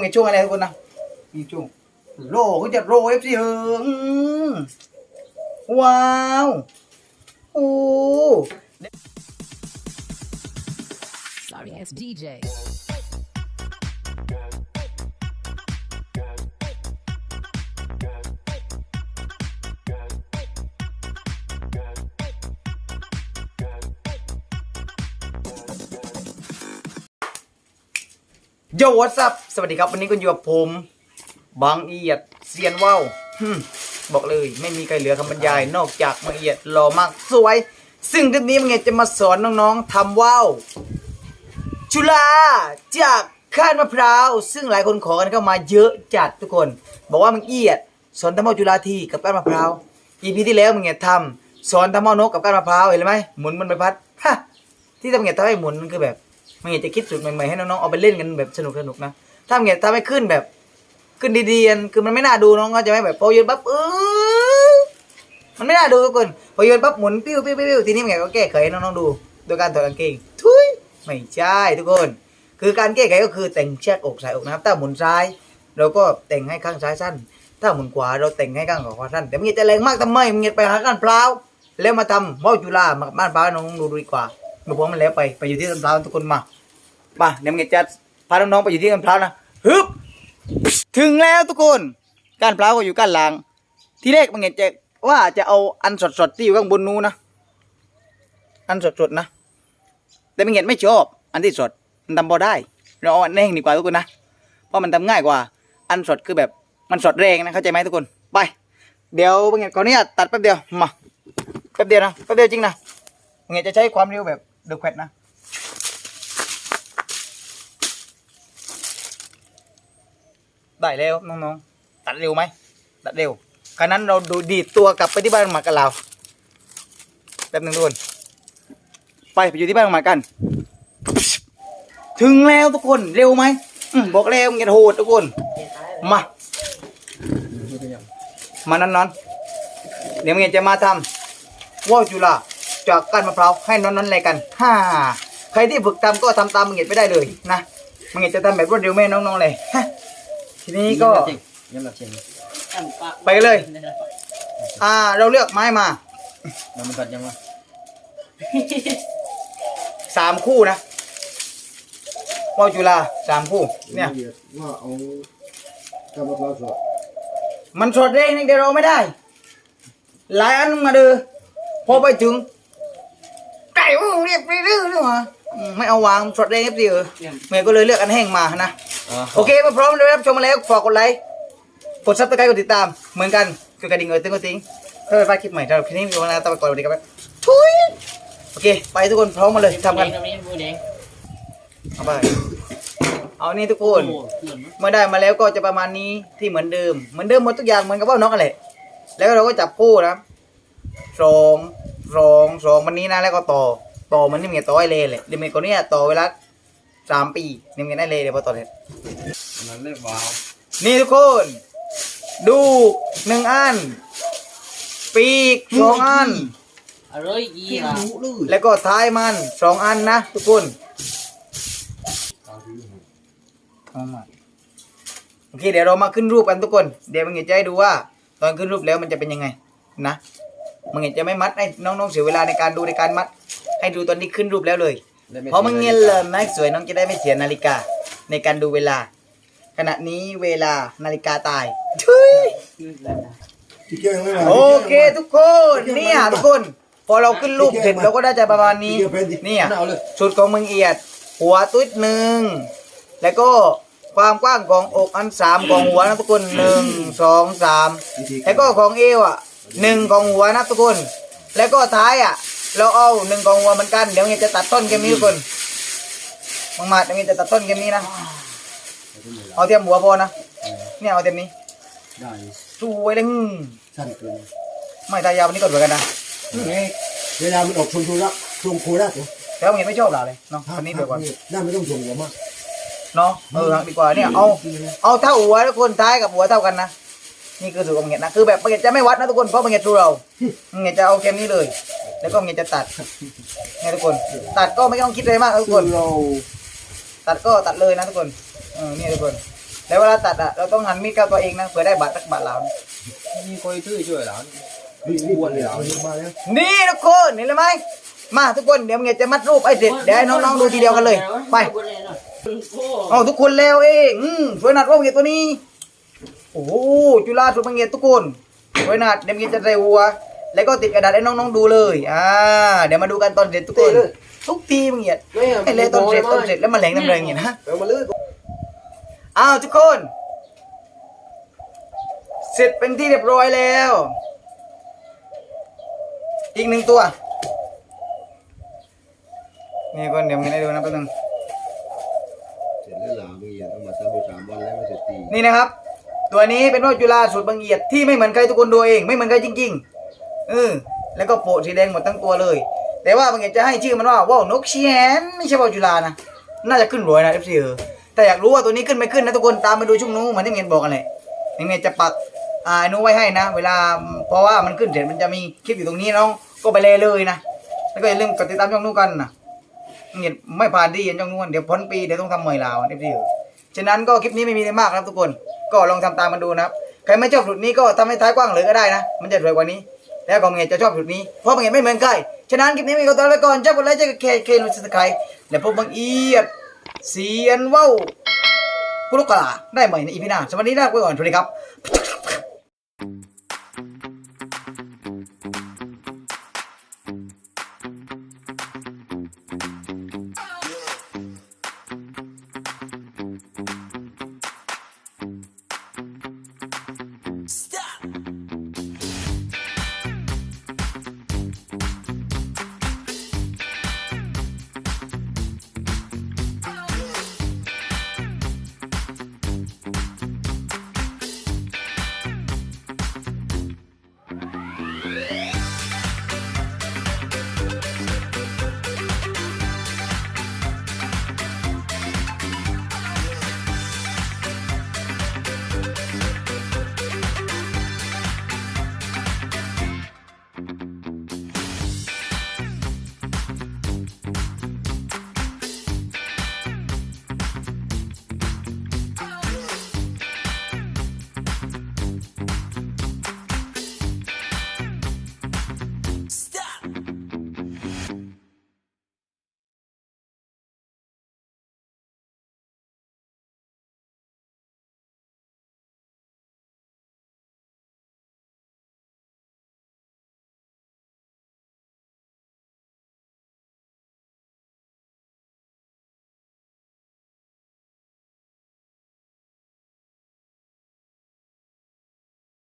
ไงช่วงอะไรทุกคนนะมีช่วงโลก็จะโรเอฟซีเหิงว้าวโอ้ Sorry as DJ. โยวัส up สวัสดีครับ วันนี้คุณอยู่กับผมบางเอียดเซียนว่าวฮึมบอกเลยไม่มีใครเหลือคำบรรยาย นอกจากบางเอียดหล่อมากสวย ซึ่งคลิปนี้มังเอียดจะมาสอนน้องๆทำว่าวจุฬาจากข้านมะพร้าว ซึ่งหลายคนขอกันเข้ามาเยอะจัดทุกคน บอกว่ามังเอียดสอนทำว่าวจุฬาทีกับก้านมะพร้าว EP ที่แล้วมังเอียดทำสอนทำว่าวนกกับก้านมะพร้าวเห็นไหมหมุนมันไปพัดฮะที่ทำมังเอียดทำให้หมุนมันคือแบบ มันอยากจะคิดสูตรใหม่ๆให้น้องๆเอาไปเล่นกันแบบสนุกสนุกนะถ้ามันอยากทำให้ขึ้นแบบ ขึ้นดีๆอันคือมันไม่น่าดูน้องก็จะไม่แบบพอโยนปั๊บเออมันไม่น่าดูทุกคนพอโยนปั๊บหมุนปิ้วปิ้วปิ้วทีนี้มันอยากก็แก้ไขให้น้องๆดูโดยการถอดกางเกงทุยไม่ใช่ทุกคน คือการแก้ไขก็คือแต่งเชือกอกใส่อกนะครับถ้าหมุนซ้าย เราก็แต่งให้ข้างซ้ายสั้น ถ้าหมุนขวาเราแต่งให้ข้างขวาสั้นแต่มันอยากจะแรงมากทำไมมันอยากไปหาก้านเปล่าแล้วมาทำว่าจุฬามาบ้านเปล่าน้องดูดีกว่า เมื่อพอมันแล้วไปไปอยู่ที่ต้นเปล่าทุกคนมามาเดี๋ยวมึงจะพาน้องๆไปอยู่ที่กันพร้าวนะฮึบถึงแล้วทุกคนก้านพร้าวก็อยู่ก้านหลัง ที่แรกมึงจะว่าจะเอาอันสดๆที่อยู่ข้างบนนู้นนะอันสดๆนะ แต่มึงเห็นไม่ชอบ อันที่สดมันทำพอได้ เราเอาอันแห้งดีกว่าทุกคนนะเพราะมันทำง่ายกว่า อันสดคือแบบมันสดแรงนะเข้าใจไหมทุกคนไป เดี๋ยวมึงเห็นก่อนนี้ตัดแป๊บเดียวมาแป๊บเดียวนะแป๊บเดียวจริงนะมึงเห็นจะใช้ความเร็วแบบ เดือดแควดนะได้แล้วน้องๆตัดเร็วไหมตัดเร็วครั้นั้นเราดูดีดตัวกลับไปที่บ้านหมากับเราแป๊บหนึ่งทุกคนไปไปอยู่ที่บ้านหมากัน ถึงแล้วทุกคนเร็วไหมอืมบอกแล้วมึงอย่าโหดทุกคน มา มานั้นนอนๆเดี๋ยวมึงจะมาทำว่าวจุฬา จากก้านมะพร้าวให้นอนนั้นๆเลยกันฮ่าใครที่ฝึกทำก็ทำตามมึงเห็นไปได้เลยนะมึงเห็นจะทำแบบรวดเร็วแม่น้องๆเลยฮะทีนี้ก็ยังแบบเช่นไปเลย อ่า เราเลือกไม้มามันมันกัดยังวะสามคู่นะว่าวจุฬาสามคู่ เนี่ยว่าเอากำมะพร้าวสดมันสดเร่งนี่เดี๋ยวเราไม่ได้ หลายอันมาดูพอไปถึง ไก่มึงเรียกไปรื้อนี่หว่าอืมไม่เอาวางสดเร่งเอฟซีเออเมย์ก็เลยเลือกอันแห้งมานะ โอเคมาพร้อมเลยรับชมมาแล้วฝากกดไลค์ กดซับสไครต์กดติดตาม เหมือนกันกดกระดิ่งเออตึ้งกดติ้งเพื่อไปฟังคลิปใหม่สำหรับคลิปนี้มีเวลาตามไปก่อนสวัสดีครับทุยโอเค ไปทุกคนพร้อมมาเลยทำกันบูแดงเอาไป เอานี่ทุกคน เมื่อได้มาแล้วก็จะประมาณนี้ที่เหมือนเดิม เหมือนเดิมหมดทุกอย่างเหมือนกับว่าน้องกันแหละแล้วเราก็จับคู่นะสอง สองสองวันนี้นะแล้วก็ต่อต่อเหมันนี่มันต่อไอเล่เลยเดี๋ยวมันคนเนี้ยต่อเวลาสามปีนี่มันได้เลยเดี๋ยวพอต่อเลยมันเรียกวาวนี่ทุกคน ดูหนึ่งอัน ปีกสองอันอร่อยยี่อะรู้ลื่นแล้วก็ท้ายมันสองอันนะทุกคนเอามาโอเคเดี๋ยวเรามาขึ้นรูปกันทุกคน เดี๋ยวมึงจะให้ดูว่า ตอนขึ้นรูปแล้วมันจะเป็นยังไง นะ มึงจะไม่มัดให้น้องๆเสียเวลาในการดูในการมัด ให้ดูตอนนี้ขึ้นรูปแล้วเลย เพราะมึงเงี้ยเลยแม็กสวยน้องจะได้ไม่เสียนาฬิกา ในการดูเวลา ขณะนี้เวลานาฬิกาตายทุยที่เกี่ยวยังไม่มาโอเคทุกคนเนี่ยทุกคน พอเราขึ้นรูปเสร็จเราก็ได้ใจประมาณนี้เนี่ยเอาเลยชุดของมึงเอียด หัวตุ้ดหนึ่งแล้วก็ความกว้างของอกอันสามของหัวนะทุกคนหนึ่งสองสามแล้วก็ของเอวอะ หนึ่งของหัวนะทุกคน แล้วก็ท้ายอะ เราเอาหนึ่งของหัวเหมือนกัน เดี๋ยวเงี้ยจะตัดต้นเกมนี้ทุกคนมังมาดเดี๋ยวเงี้ยจะตัดต้นเกมนี้นะ เอาเทียมหัวพอนะ เนี่ยเอาเทียมนี้ได้สวยเลยสั้นเกินไม่ตายาววันนี้ก็สวยกันนะเวลามันออกชมพูละชมพูละตัวแต่ว่าเงี้ยไม่ชอบหล่าเลยเนาะอันนี้เดี๋ยวก่อนน่าไม่ต้องชมหัวมากเนาะเออดีกว่าเนี่ยเอาเอาเท่าหัวทุกคนท้ายกับหัวเท่ากันนะ นี่คือสูตรของเงี้ยนะคือแบบเงี้ยจะไม่วัดนะทุกคนเพราะเงี้ยดูเราเงี้ยจะเอาเกมนี้เลย แล้วก็เงี้ยจะตัดเนี่ยทุกคน ตัดก็ไม่ต้องคิดอะไรมากนะทุกคนเราตัดก็ตัดเลยนะทุกคนเออเนี่ยทุกคน แล้วเวลาตัดอะเราต้องหันมีดกับตัวเองนะเผื่อได้บาดสักบาดเรานะมีคอยทื่อช่วยหลานนี่นี่วนเลยเหรอมาแล้วนี่ทุกคนเห็นเลยไหมมาทุกคนเดี๋ยวมึงจะมัดรูปไอ้เด็ดเดี๋ยวให้น้องๆดูทีเดียวกันเลย ไปเอาทุกคนแล้วเองอืมสวยนัดว่ามึงเห็นตัวนี้ โอ้โหจุฬาสุดมึงเห็นทุกคนสวยนัดเดี๋ยวมึงจะใส่หัว แล้วก็ติดกระดาษให้น้องๆดูเลยอ่าเดี๋ยวมาดูกันตอนเด็ดทุกคนทุกทีมึงเห็นไอ้เลยตอนเสร็จตอนเสร็จแล้วมันแหลงน้ำแรงอย่างนี้นะเอามาเลยอ้าวทุกคน เสร็จเป็นที่เรียบร้อยแล้ว อีกหนึ่งตัวนี่ก่อนเดี๋ยวมึงได้ดูนะแป๊บนึงเสร็จแล้วหลามึงอย่าต้องมาซ้ำไปสามวันแล้วไม่เสร็จตีนี่นะครับ ตัวนี้เป็นว่าวจุฬาสูตรบางเอียดที่ไม่เหมือนใครทุกคนดูเอง ไม่เหมือนใครจริงๆเออแล้วก็โปะสีแดงหมดทั้งตัวเลย แต่ว่าบางเอียดจะให้ชื่อมันว่าว่าวนกเชียนไม่ใช่ว่าวจุฬานะน่าจะขึ้นรวยนะเอฟซีเออแต่อยากรู้ว่าตัวนี้ขึ้นไม่ขึ้นนะทุกคนตามมาดูช่วงนู้นเหมือนที่เมียนบอกกันเลยนี่เมียนจะปักอ่าอนู้นไว้ให้นะ เวลาเพราะว่ามันขึ้นเสร็จมันจะมีคลิปอยู่ตรงนี้น้องก็ไปเลยเลยนะแล้วก็อย่าลืมกดติดตามช่องนู้นกันนะเงียไม่ผ่านดีเห็นช่องนู้นเดี๋ยวพ้นปีเดี๋ยวต้องทำใหม่ลาวเอฟซีเออฉะนั้นก็คลิปนี้ไม่มีอะไรมากครับทุกคน ก็ลองทำตามมันดูนะครับใครไม่ชอบสูตรนี้ก็ทำให้ท้ายกว้างเลยก็ได้นะ มันจะสวยกว่านี้ แล้วก็เงจะชอบสูตรนี้เพราะเงเงไม่เหมือนใครฉะนั้นคลิปนี้มีก็ตัวไปก่อนชอบกดไลค์ชอบกดแชร์เคนุสไครและพบบางเอียดเสียนว่าวกุลกกะลาได้ใหม่ในอีพีหน้าสวัสดีนะไปก่อนสวัสดีครับ Yeah.